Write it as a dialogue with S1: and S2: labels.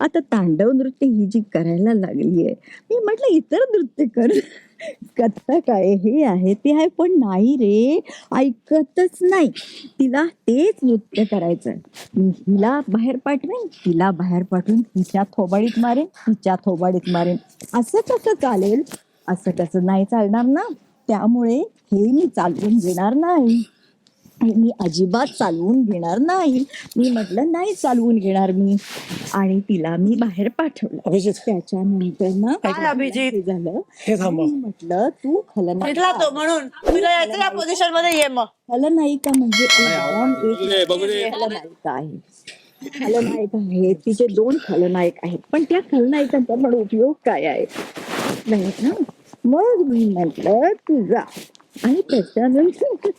S1: आता तांडव नृत्य ही जी करायला लागली आहे मी म्हटलं इतर नृत्य कर. कथ्थक आहे हे आहे ते आहे पण नाही रे ऐकतच नाही. तिला तेच नृत्य करायचं मी हिला बाहेर पाठवेन तिला बाहेर पाठवून तिच्या थोबाडीत मारेन तिच्या थोबाडीत मारेन. असं कसं चालेल? असं कसं नाही चालणार ना. त्यामुळे हे मी चालवून घेणार नाही. मी अजिबात चालवून घेणार नाही. मी म्हटलं नाही चालवून घेणार मी. आणि तिला मी बाहेर पाठवलं.
S2: अभिजित.
S1: त्याच्यानंतर ना
S3: काय अभिजित?
S1: हे झालं?
S2: हे
S1: मी म्हटलं तू
S3: म्हटला तो
S1: खलनायिका
S3: म्हणून. तुला यायचं या पोझिशनमध्ये ये मग.
S1: खलनायिका म्हणजे एक खलनायिका आहे. खलनायक आहे तिचे दोन खलनायक आहेत. पण त्या खलनायकांचा पण उपयोग काय आहे? नाही ना? मग मी म्हटलं तू जा. आणि त्याच्यानंतर